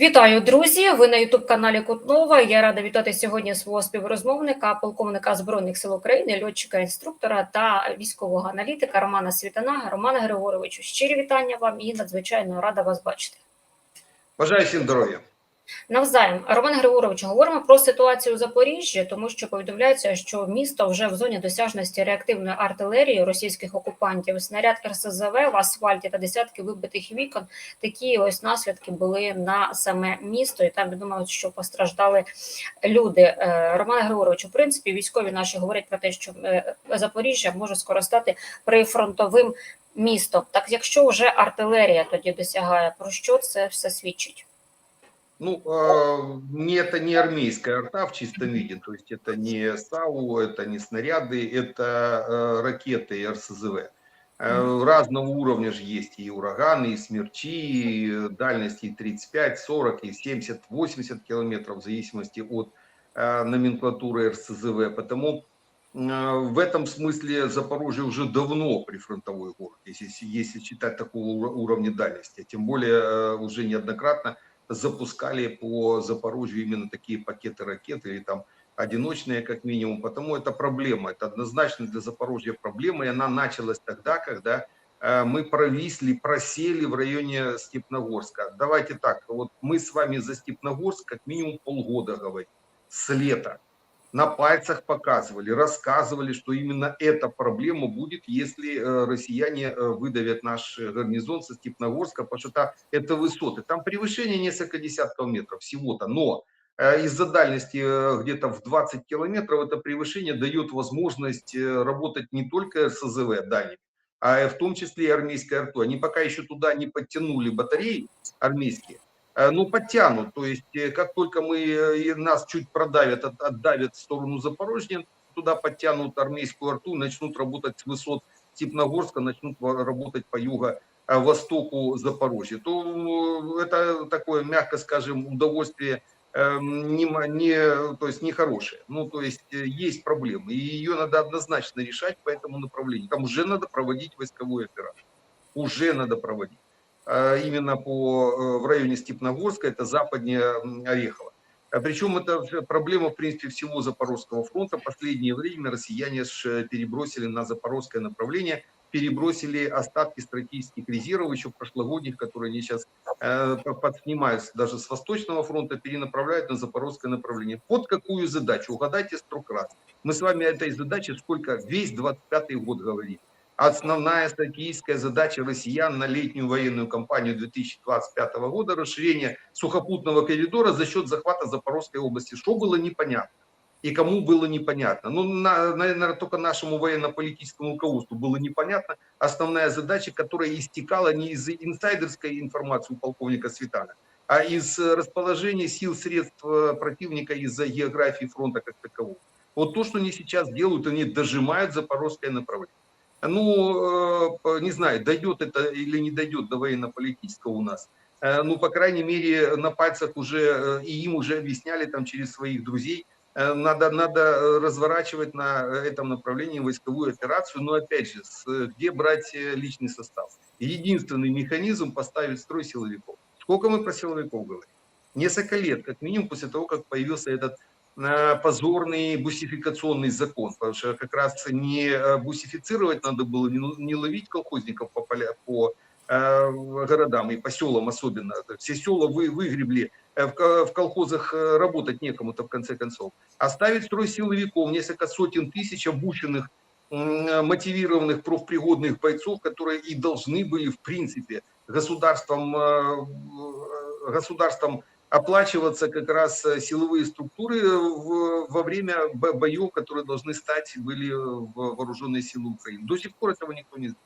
Вітаю, друзі! Ви на Ютуб каналі Кутнова. Я рада вітати сьогодні свого співрозмовника, полковника збройних сил України, льотчика, інструктора та військового аналітика Романа Світана. Романа Григоровичу, щирі вітання вам і надзвичайно рада вас бачити. Бажаю всім здоров'я. Навзаєм, Роман Григорович, говоримо про ситуацію у Запоріжжі, тому що повідомляється, що місто вже в зоні досяжності реактивної артилерії російських окупантів. Снаряд РСЗВ в асфальті та десятки вибитих вікон. Такі ось наслідки були на саме місто, і там відомо, що постраждали люди. Е, Роман Григорович, у принципі, військові наші говорять про те, що е, Запоріжжя може скоро стати прифронтовим містом. Так якщо вже артилерія тоді досягає, про що це все свідчить? Ну, э, это не армейская арта в чистом виде, то есть это не САУ, это не снаряды, это э, ракеты и РСЗВ. Э, разного уровня же есть и ураганы, и смерчи, и дальности и 35, 40, и 70, 80 километров в зависимости от э, номенклатуры РСЗВ. Потому э, в этом смысле Запорожье уже давно прифронтовой город, если, если считать такого уровня дальности. Тем более э, уже неоднократно запускали по Запорожью именно такие пакеты ракет или там одиночные как минимум, потому это проблема, это однозначно для Запорожья проблема, и она началась тогда, когда э, мы провисли, просели в районе Степногорска. Давайте так, вот мы с вами за Степногорск как минимум полгода говорим, с лета. На пальцах показывали, рассказывали, что именно эта проблема будет, если э, россияне э, выдавят наш э, гарнизон со Степногорска, потому что это высоты. Там превышение несколько десятков метров всего-то, но из-за дальности где-то в 20 километров это превышение дает возможность работать не только СЗВ дальними, а в том числе и армейской артой. Они пока еще туда не подтянули батареи армейские, ну, подтянут. То есть, э, как только мы э, нас чуть продавят, от- отдавят в сторону Запорожья, туда подтянут армейскую арту, начнут работать с высот Степногорска, начнут работать по юго-востоку Запорожья. То э, это такое, мягко скажем, удовольствие эм, не, не, то есть нехорошее. Ну, то есть э, есть проблемы, и ее надо однозначно решать по этому направлению. Там уже надо проводить войсковую операцию. Уже надо проводить э, именно по, э, в районе Степногорска, это западнее Орехова. Причем это проблема, в принципе, всего Запорожского фронта. Последнее время россияне э, перебросили на запорожское направление, перебросили остатки стратегических резервов еще прошлогодних, которые они сейчас э, по- подснимают даже с Восточного фронта, перенаправляют на запорожское направление. Под какую задачу? Угадайте строк раз. Мы с вами этой задаче сколько? Весь 25 год говорим. Основная стратегическая задача россиян на летнюю военную кампанию 2025 года – расширение сухопутного коридора за счет захвата Запорожской области. Что было непонятно и кому было непонятно. Ну, на- наверное, только нашему военно-политическому руководству было непонятно. Основная задача, которая истекала не из инсайдерской информации у полковника Светана, а из расположения сил, средств э, противника из-за географии фронта как такового. Вот то, что они сейчас делают, они дожимают запорожское направление. Ну, э, не знаю, дойдет это или не дойдет до военно-политического у нас. Э, Ну, по крайней мере, на пальцах уже, э, и им уже объясняли там через своих друзей, надо, надо разворачивать на этом направлении войсковую операцию, но опять же, где брать личный состав? Единственный механизм поставить строй силовиков. Сколько мы про силовиков говорим? Несколько лет, как минимум, после того, как появился этот позорный бусификационный закон, потому что как раз не э, бусифицировать надо было, не, ну- не ловить колхозников по, поля, по э, городам и по селам особенно. Все села вы, выгребли, э, в, ко- в колхозах работать некому-то в конце концов. Оставить строй силовиков, несколько сотен тысяч обученных, мотивированных профпригодных бойцов, которые и должны были в принципе государством, государством оплачиваться как раз э, силовые структуры в- во время бо- боев, которые должны стать, были в вооруженные силы Украины. До сих пор этого никто не знает.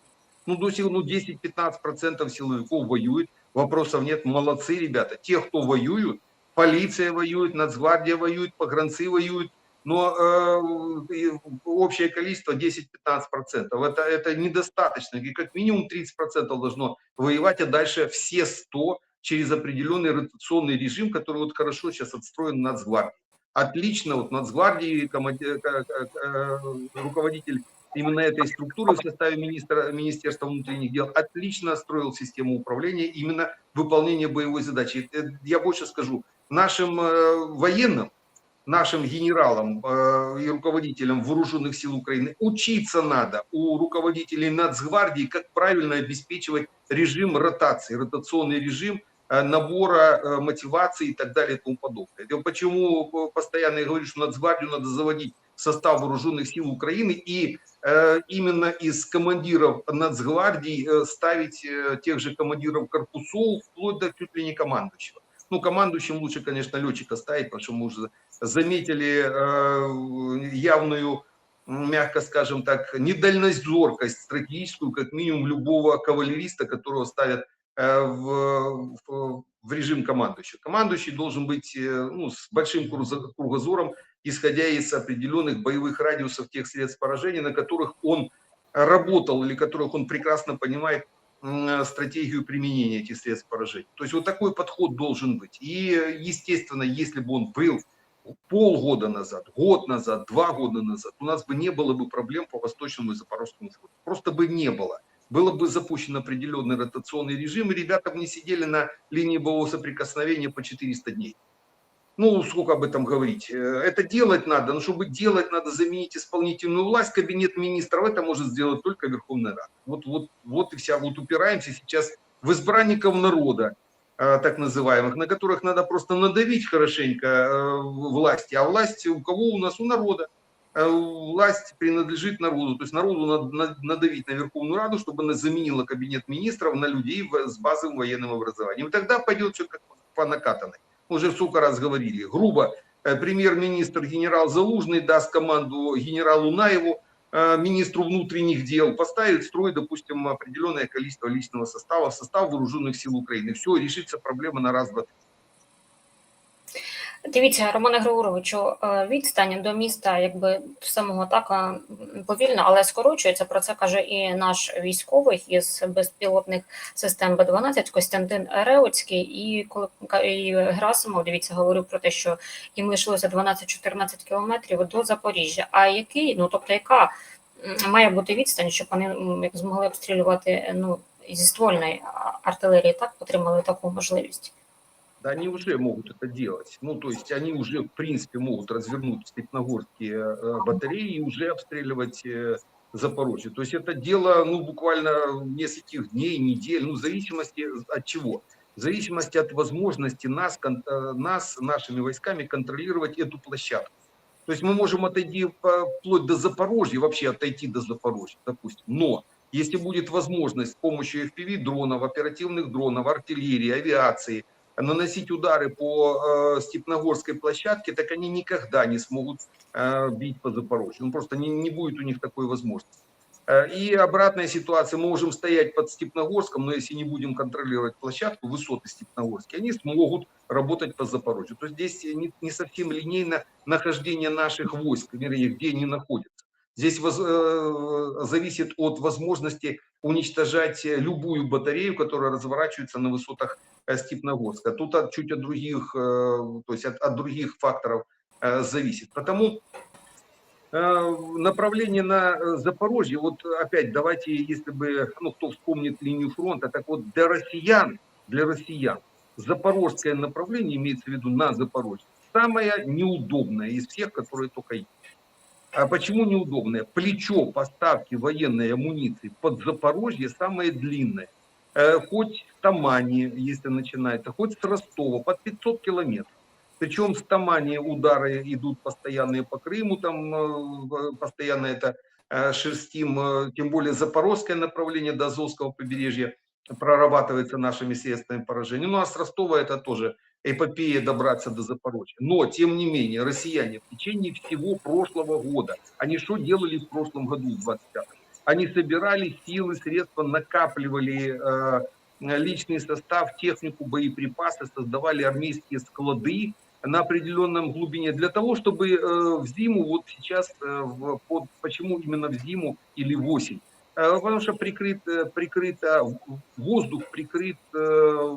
Ну, до сих ну, 10-15% силовиков воюет, вопросов нет, молодцы ребята. Те, кто воюют, полиция воюет, нацгвардия воюет, погранцы воюют, но э, общее количество 10-15%. Это, это недостаточно. И как минимум 30% должно воевать, а дальше все 100 через определенный ротационный режим, который вот хорошо сейчас отстроен Нацгвардией. Отлично, вот Нацгвардии э, э, э, руководитель именно этой структуры в составе министра, Министерства внутренних дел, отлично строил систему управления именно выполнения боевой задачи. Я больше скажу, нашим военным, нашим генералам и руководителям вооруженных сил Украины учиться надо у руководителей Нацгвардии, как правильно обеспечивать режим ротации, ротационный режим набора э, мотивации и так далее и тому подобное. Это почему э, постоянно я говорю, что Нацгвардию надо заводить в состав вооруженных сил Украины и э, именно из командиров Нацгвардии э, ставить э, тех же командиров корпусов, вплоть до чуть ли не командующего. Ну, командующим лучше, конечно, летчика ставить, потому что мы уже заметили э, явную, мягко скажем так, недальнозоркость стратегическую, как минимум, любого кавалериста, которого ставят э, в, в, в режим командующего. Командующий должен быть э, ну, с большим кругозо- кругозором, исходя из определенных боевых радиусов тех средств поражения, на которых он работал или которых он прекрасно понимает стратегию применения этих средств поражения. То есть вот такой подход должен быть. И, э, естественно, если бы он был полгода назад, год назад, два года назад, у нас бы не было бы проблем по Восточному и Запорожскому фронту. Просто бы не было. Было бы запущен определенный ротационный режим, и ребята бы не сидели на линии боевого соприкосновения по 400 дней. Ну, сколько об этом говорить. Э, Это делать надо, но чтобы делать, надо заменить исполнительную власть. Кабинет министров это может сделать только Верховная Рада. Вот, вот, вот и вся. Вот упираемся сейчас в избранников народа, э, так называемых, на которых надо просто надавить хорошенько э, власти. А власть у кого у нас? У народа. Э, Власть принадлежит народу. То есть народу надо на- надавить на Верховную Раду, чтобы она заменила кабинет министров на людей с базовым военным образованием. И тогда пойдет все как по накатанной уже сколько раз говорили, грубо, э, премьер-министр генерал Залужный даст команду генералу Наеву, э, министру внутренних дел, поставит в строй, допустим, определенное количество личного состава состав вооруженных сил Украины. Все, решится проблема на раз, два, три. Дивіться, Романе Григоровичу, е, відстань до міста, якби самого така м, повільна, але скорочується. Про це каже і наш військовий із безпілотних систем Б-12 Костянтин Реоцький. І коли і Герасимов, дивіться, говорив про те, що їм лишилося 12-14 кілометрів до Запоріжжя. А який, ну тобто, яка має бути відстань, щоб вони змогли обстрілювати ну зі ствольної артилерії, так отримали таку можливість. Да, они уже могут это делать. Ну, то есть они уже, в принципе, могут развернуть степногорские э, батареи и уже обстреливать э, Запорожье. То есть это дело, ну, буквально нескольких дней, недель, ну, в зависимости от чего? В зависимости от возможности нас, э, нас нашими войсками контролировать эту площадку. То есть мы можем отойти вплоть до Запорожья, вообще отойти до Запорожья, допустим. Но если будет возможность с помощью FPV-дронов, оперативных дронов, артиллерии, авиации, наносить удары по э, Степногорской площадке, так они никогда не смогут э, бить по Запорожью. Ну, просто не, не будет у них такой возможности. Э, И обратная ситуация, мы можем стоять под Степногорском, но если не будем контролировать площадку, высоты Степногорские, они смогут работать по Запорожью. То есть здесь не, не совсем линейно нахождение наших войск, вернее, где они находятся. Здесь э, зависит от возможности уничтожать любую батарею, которая разворачивается на высотах э, Степногорска. Тут от, чуть от других, э, то есть от, от других факторов э, зависит. Потому э, направление на э, Запорожье, вот опять давайте, если бы, ну, кто вспомнит линию фронта, так вот для россиян, для россиян, запорожское направление, имеется в виду на Запорожье, самое неудобное из всех, которые только есть. А почему неудобное? Плечо поставки военной амуниции под Запорожье самое длинное. Э, Хоть с Тамани, если начинается, хоть с Ростова, под 500 километров. Причем с Тамани удары идут постоянные по Крыму, там э, постоянно это э, шерстим, тем более запорожское направление до Азовского побережья прорабатывается нашими средствами поражения. Ну а с Ростова это тоже эпопея добраться до Запорожья. Но, тем не менее, россияне в течение всего прошлого года, они что делали в прошлом году, в 25 Они собирали силы, средства, накапливали э, личный состав, технику, боеприпасы, создавали армейские склады на определенном глубине для того, чтобы э, в зиму, вот сейчас, э, в, под, почему именно в зиму или в осень? Э, Потому что прикрыт, э, прикрыто, воздух прикрыт э,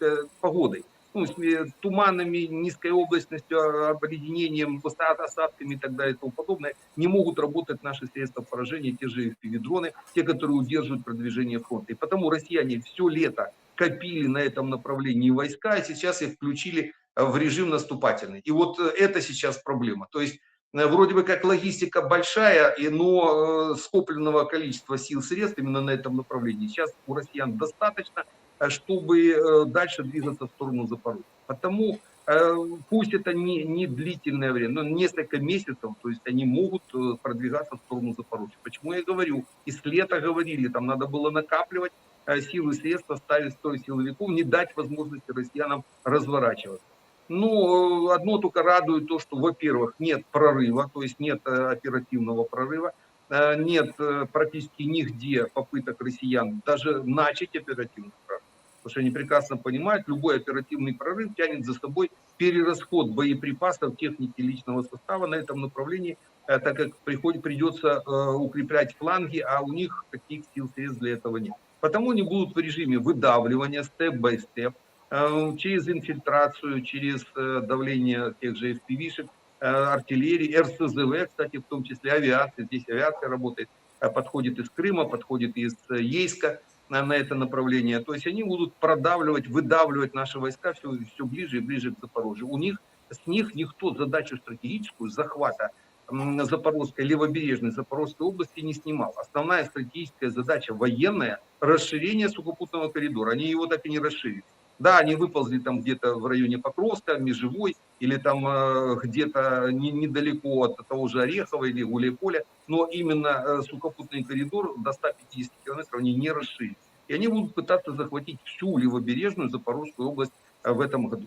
э, погодой. Ну, туманами, низкой облачностью, а, обледенением, оса- осадками и так далее и тому подобное, не могут работать наши средства поражения, те же FPV-дроны, те, которые удерживают продвижение фронта. И потому россияне все лето копили на этом направлении войска, а сейчас их включили э, в режим наступательный. И вот э, это сейчас проблема. То есть э, вроде бы как логистика большая, но э, скопленного количества сил средств именно на этом направлении сейчас у россиян достаточно, чтобы э, дальше двигаться в сторону Запорожья. Потому э, пусть это не, не длительное время, но несколько месяцев, то есть они могут э, продвигаться в сторону Запорожья. Почему я говорю, и с лета говорили, там надо было накапливать э, силы средства, ставить строй силовиков, не дать возможности россиянам разворачиваться. Ну, э, одно только радует то, что, во-первых, нет прорыва, то есть нет э, оперативного прорыва, э, нет э, практически нигде попыток россиян даже начать оперативный прорыв. Потому что они прекрасно понимают, любой оперативный прорыв тянет за собой перерасход боеприпасов, техники личного состава на этом направлении, э, так как приходит, придется э, укреплять фланги, а у них таких сил средств для этого нет. Потому они будут в режиме выдавливания, степ-бай-степ, Э, через инфильтрацию, через давление тех же э, артиллерии, РСЗВ, кстати, в том числе авиация, здесь авиация работает, подходит из Крыма, подходит из Ейска на, на это направление. То есть они будут продавливать, выдавливать наши войска все, все ближе и ближе к Запорожью. У них, с них никто задачу стратегическую захвата Запорожской, левобережной Запорожской области не снимал. Основная стратегическая задача военная – расширение сухопутного коридора. Они его так и не расширили. Да, они выползли там где-то в районе Покровска, Межевой, или там э, где-то не, недалеко от того же Орехова или Гуляйполя, но именно э, сухопутный коридор до 150 километров они не расширили. И они будут пытаться захватить всю левобережную Запорожскую область э, в этом году.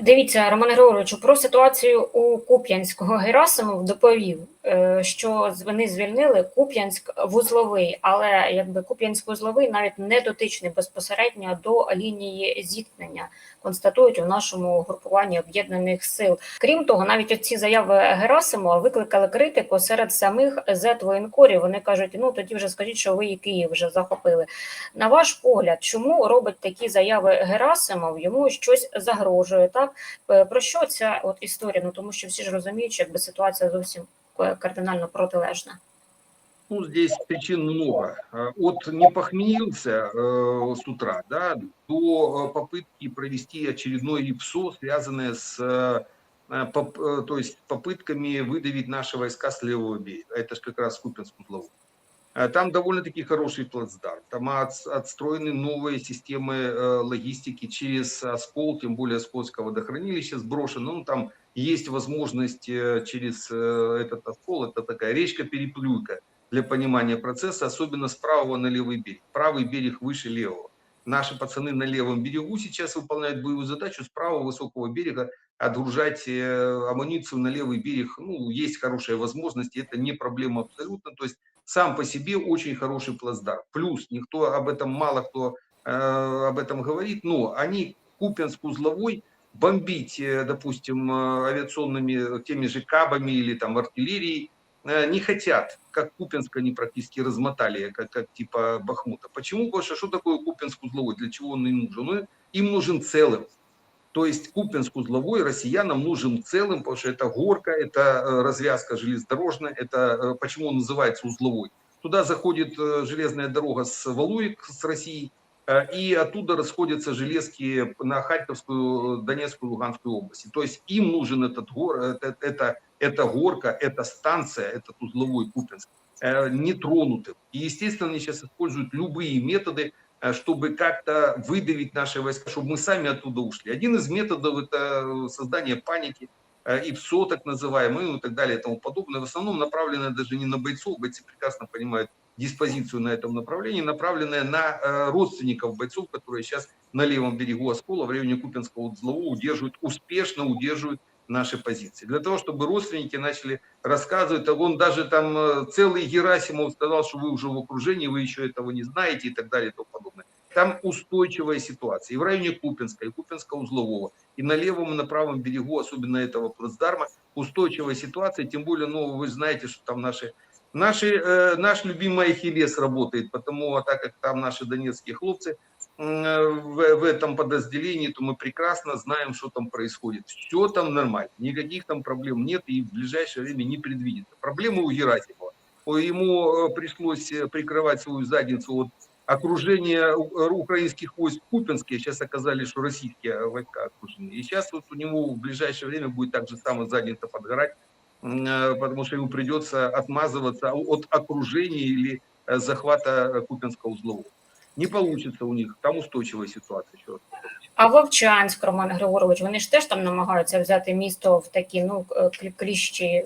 Дивіться, Романе Григоровичу, про ситуацію у Куп'янського Герасимов доповів, е, що вони звільнили Куп'янськ вузловий, але якби Куп'янськ вузловий навіть не дотичний безпосередньо до лінії зіткнення, констатують у нашому групуванні об'єднаних сил. Крім того, навіть оці заяви Герасимова викликали критику серед самих зет воєнкорів. Вони кажуть: ну тоді вже скажіть, що ви і Київ вже захопили. На ваш погляд, чому робить такі заяви Герасимов? Йому щось загрожує, так? Е, Про що ця от історія? Ну тому що всі ж розуміють, що якби ситуація зовсім е, кардинально протилежна. Ну, здесь причин много. Э, От не похмелился э, с утра, да, до э, попытки провести очередное ИПСО, связанное с э, э, поп- э, то есть попытками выдавить наши войска с левого берега. Это же как раз Купинск узловой. Э, Там довольно-таки хороший плацдарм. Там от- отстроены новые системы э, логистики через Оскол, тем более Оскольское водохранилище сброшено. Ну, там есть возможность э, через э, этот Оскол, это такая речка-переплюйка, для понимания процесса, особенно с правого на левый берег. Правый берег выше левого. Наши пацаны на левом берегу сейчас выполняют боевую задачу с правого высокого берега отгружать э, амуницию на левый берег. Ну, есть хорошая возможность, и это не проблема абсолютно. То есть сам по себе очень хороший плацдарм. Плюс никто об этом, мало кто э, об этом говорит, но они Купянск-Узловой бомбить, э, допустим, э, авиационными теми же кабами или там артиллерией э, не хотят, как Купинск они практически размотали, как, как типа Бахмута. Почему? Потому что такое Купинск узловой, для чего он им нужен? Ну, им нужен целым. То есть Купинск узловой россиянам нужен целым, потому что это горка, это э, развязка железнодорожная, это э, почему он называется узловой. Туда заходит э, железная дорога с Валуек, с России, и оттуда расходятся железки на Харьковскую, Донецкую, Луганскую области. То есть им нужен этот гор, это, это, эта горка, эта станция, этот узловой Купинск, нетронутым. И, естественно, они сейчас используют любые методы, чтобы как-то выдавить наши войска, чтобы мы сами оттуда ушли. Один из методов – это создание паники, э, ИПСО так называемые, ну и так далее и тому подобное. В основном направленное даже не на бойцов, бойцы прекрасно понимают диспозицию на этом направлении, направленная на э, родственников бойцов, которые сейчас на левом берегу Оскола, в районе Купинского узлового удерживают, успешно удерживают наши позиции. Для того, чтобы родственники начали рассказывать, а он даже там э, целый Герасимов сказал, что вы уже в окружении, вы еще этого не знаете и так далее. Там устойчивая ситуация. И в районе Купинска, и Купинска узлового, и на левом и на правом берегу, особенно этого плацдарма, устойчивая ситуация. Тем более, ну, вы знаете, что там наши Наши, э, наш любимый Ахиллес работает, потому а так как там наши донецкие хлопцы м, в, в этом подразделении, то мы прекрасно знаем, что там происходит. Все там нормально, никаких там проблем нет и в ближайшее время не предвидится. Проблемы у Герасимова. Ему э, пришлось э, прикрывать свою задницу от окружения у- э, украинских войск в Купинске. Сейчас оказались, что российские войска окружены. И сейчас вот у него в ближайшее время будет так же само задница подгорать, м, э, потому что ему придется отмазываться от окружения или э, захвата э, Купинского узлового. Не получится у них, там устойчивая ситуация. Еще раз. А Вовчанськ, Роман Григорович, вони ж теж там намагаються взяти місто в такі ну е, клі- кліщі.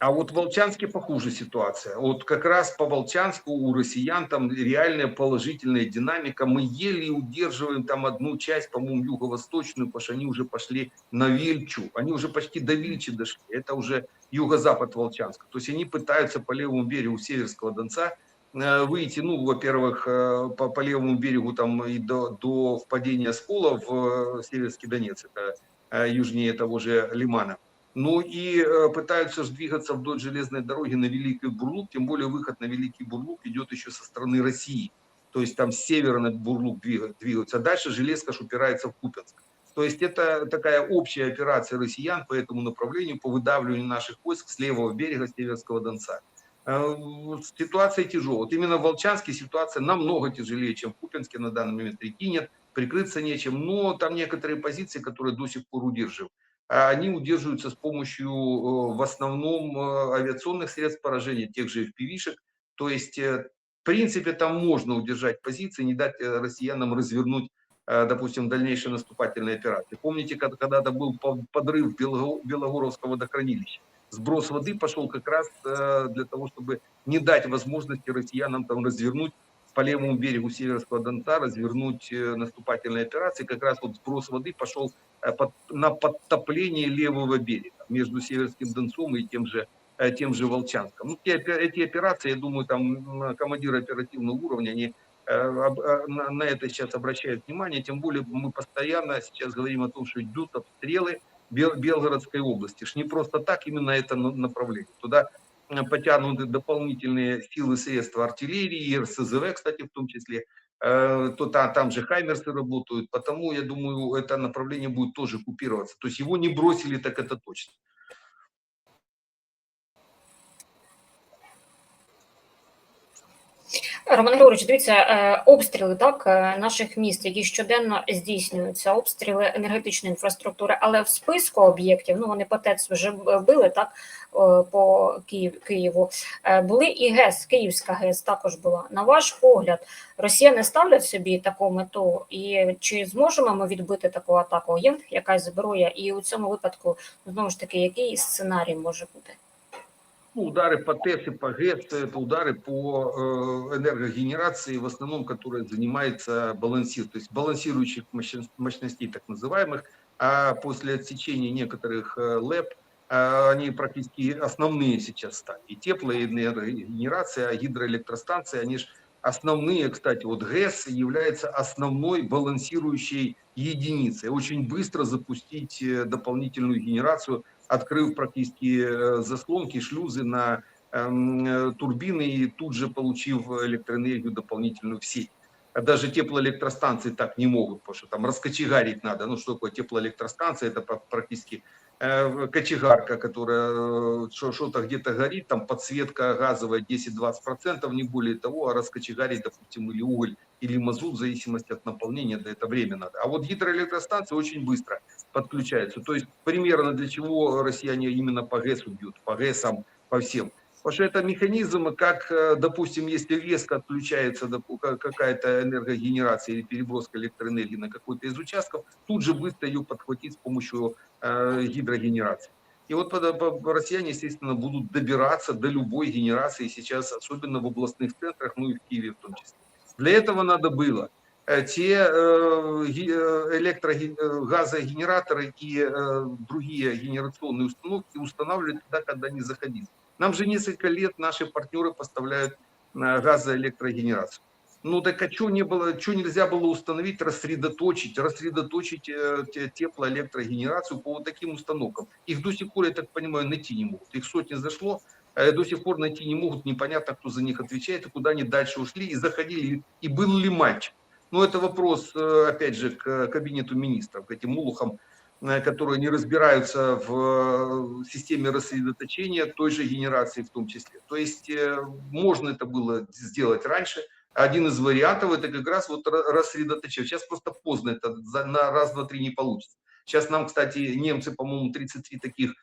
а вот в Волчанске похуже ситуация. Вот как раз по Волчанску у россиян там реальная положительная динамика. Мы еле удерживаем там одну часть, по-моему, юго-восточную, потому что они уже пошли на Вельчу. Они уже почти до Вильчи дошли. Это уже юго-запад Волчанска. То есть они пытаются по левому берегу Северского Донца э, выйти, ну, во-первых, э, по, по левому берегу там и до, до впадения Скола в э, Северский Донец, это южнее того же Лимана. Ну и э, пытаются же двигаться вдоль железной дороги на Великий Бурлук, тем более выход на Великий Бурлук идет еще со стороны России. То есть там с севера на Бурлук двига- двигаются, а дальше железка упирается в Купенск. То есть это такая общая операция россиян по этому направлению, по выдавливанию наших войск с левого берега Северского Донца. Э, Ситуация тяжелая. Вот именно в Волчанске ситуация намного тяжелее, чем в Купенске на данный момент. Реки нет, прикрыться нечем, но там некоторые позиции, которые до сих пор удерживают они удерживаются с помощью э, в основном э, авиационных средств поражения, тех же FPV-шек. То есть, э, в принципе, там можно удержать позиции, не дать россиянам развернуть, допустим, дальнейшие наступательные операции. Помните, когда- когда-то был по- подрыв Белого- Белогоровского водохранилища? Сброс воды пошел как раз для того, чтобы не дать возможности россиянам там развернуть по левому берегу Северского Донца, развернуть э, наступательные операции. Как раз вот сброс воды пошел э, на подтопление левого берега между Северским Донцом и тем же, э, тем же Волчанском. Ну, опе- эти операции, я думаю, там командиры оперативного уровня, они на, это сейчас обращают внимание, тем более мы постоянно сейчас говорим о том, что идут обстрелы Бел- Белгородской области. Ж не просто так именно это на- направление. Туда потянуты дополнительные силы, средства артиллерии, и РСЗВ, кстати, в том числе. Э, То та- там же Хаймерсы работают, потому, я думаю, это направление будет тоже купироваться. То есть его не бросили, так это точно. Роман Григорович, дивіться, е, обстріли так е, наших міст, які щоденно здійснюються, обстріли енергетичної інфраструктури, але в списку об'єктів, ну вони по ТЕЦ вже били так е, по Київ, Києву. е, Були і ГЕС, Київська ГЕС також була. На ваш погляд, росіяни ставлять собі таку мету, і чи зможемо ми відбити таку атаку? Є якась зброя, і у цьому випадку знову ж таки, який сценарій може бути? Ну, удары по ТЭС и по ГЭС – это удары по э, энергогенерации, в основном, которая занимается балансир, то есть балансирующих мощн- мощностей так называемых, а после отсечения некоторых э, ЛЭП э, они практически основные сейчас стали. И теплоэнергогенерация, а гидроэлектростанции, они же основные, кстати, вот ГЭС является основной балансирующей единицей. Очень быстро запустить дополнительную генерацию открыв практически э, заслонки, шлюзы на эм, э, турбины и тут же получив электроэнергию дополнительную в сеть. Даже теплоэлектростанции так не могут, потому что там раскочегарить надо. Ну что такое теплоэлектростанция? Это практически э, кочегарка, которая что- что-то где-то горит, там подсветка газовая 10-20%, не более того, а раскочегарить, допустим, или уголь, или мазут, в зависимости от наполнения, да это время надо. А вот гидроэлектростанции очень быстро подключаются. То есть примерно для чего россияне именно по ГЭСу бьют, по ГЭСам, по всем. Потому что это механизм, как, э, допустим, если резко отключается какая-то энергогенерация или переброска электроэнергии на какой-то из участков, тут же быстро ее подхватить с помощью э, гидрогенерации. И вот россияне, естественно, будут добираться до любой генерации сейчас, особенно в областных центрах, ну и в Киеве в том числе. Для этого надо было э, те э, э, электроген- э, газогенераторы и другие генерационные установки устанавливать тогда, когда не заходили. Нам же несколько лет наши партнеры поставляют газоэлектрогенерацию. Ну так а что не было, что нельзя было установить, рассредоточить, рассредоточить те- теплоэлектрогенерацию по вот таким установкам. Их до сих пор, я так понимаю, найти не могут. Их сотни зашло, до сих пор найти не могут, непонятно, кто за них отвечает, и куда они дальше ушли, и заходили, и был ли матч. Но это вопрос, э, опять же, к кабинету министров, к этим улухам, э, которые не разбираются в э, системе рассредоточения той же генерации в том числе. То есть э, можно это было сделать раньше. Один из вариантов это как раз вот ра- рассредоточение. Сейчас просто поздно, это на раз, два, три не получится. Сейчас нам, кстати, немцы, по-моему, 33 таких э,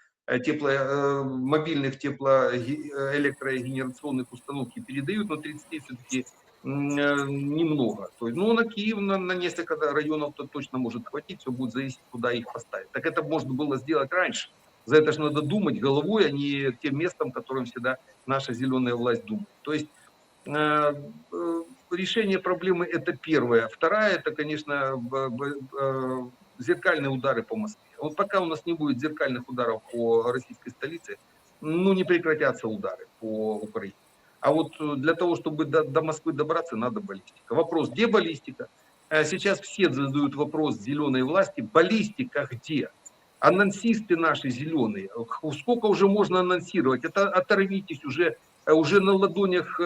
тепло, э, мобильных теплоэлектрогенерационных установки передают, но 30 все-таки немного. То есть, ну, на Киев, на, на несколько районов то точно может хватить, все будет зависеть, куда их поставить. Так это можно было сделать раньше. За это же надо думать головой, а не тем местом, которым всегда наша зеленая власть думает. То есть э, э, решение проблемы это первое. Вторая это, конечно, б- б- э, зеркальные удары по Москве. Вот пока у нас не будет зеркальных ударов по российской столице, ну не прекратятся удары по Украине. А вот э, для того, чтобы до, до Москвы добраться, надо баллистика. Вопрос, где баллистика? Э, Сейчас все задают вопрос зеленой власти, баллистика где? Анонсисты наши зеленые, сколько уже можно анонсировать? Это оторвитесь уже, э, уже на ладонях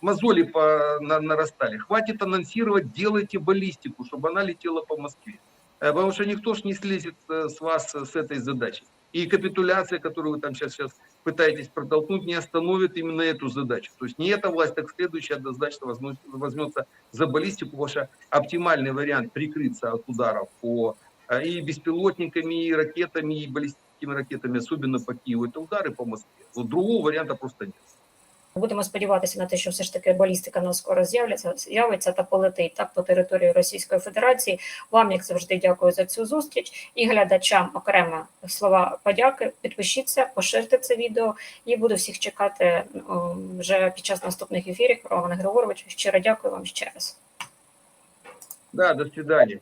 мозоли по, на- нарастали. Хватит анонсировать, делайте баллистику, чтобы она летела по Москве. Э, Потому что никто ж не слезет э, с вас э, с этой задачей. И капитуляция, которую вы там сейчас, сейчас пытаетесь протолкнуть, не остановит именно эту задачу. То есть не эта власть, так следующая однозначно возьмет- возьмется за баллистику, потому оптимальный вариант прикрыться от ударов по и беспилотниками, и ракетами, и баллистическими ракетами, особенно по Киеву, это удары по Москве. Вот другого варианта просто нет. Будемо сподіватися на те, що все ж таки балістика нас скоро з'являться, з'явиться та полетить так по території Російської Федерації. Вам, як завжди, дякую за цю зустріч і глядачам окремо слова подяки. Підпишіться, поширте це відео і буду всіх чекати вже під час наступних ефірів. Романа Григорович, щиро дякую вам ще раз. Да, до свидания.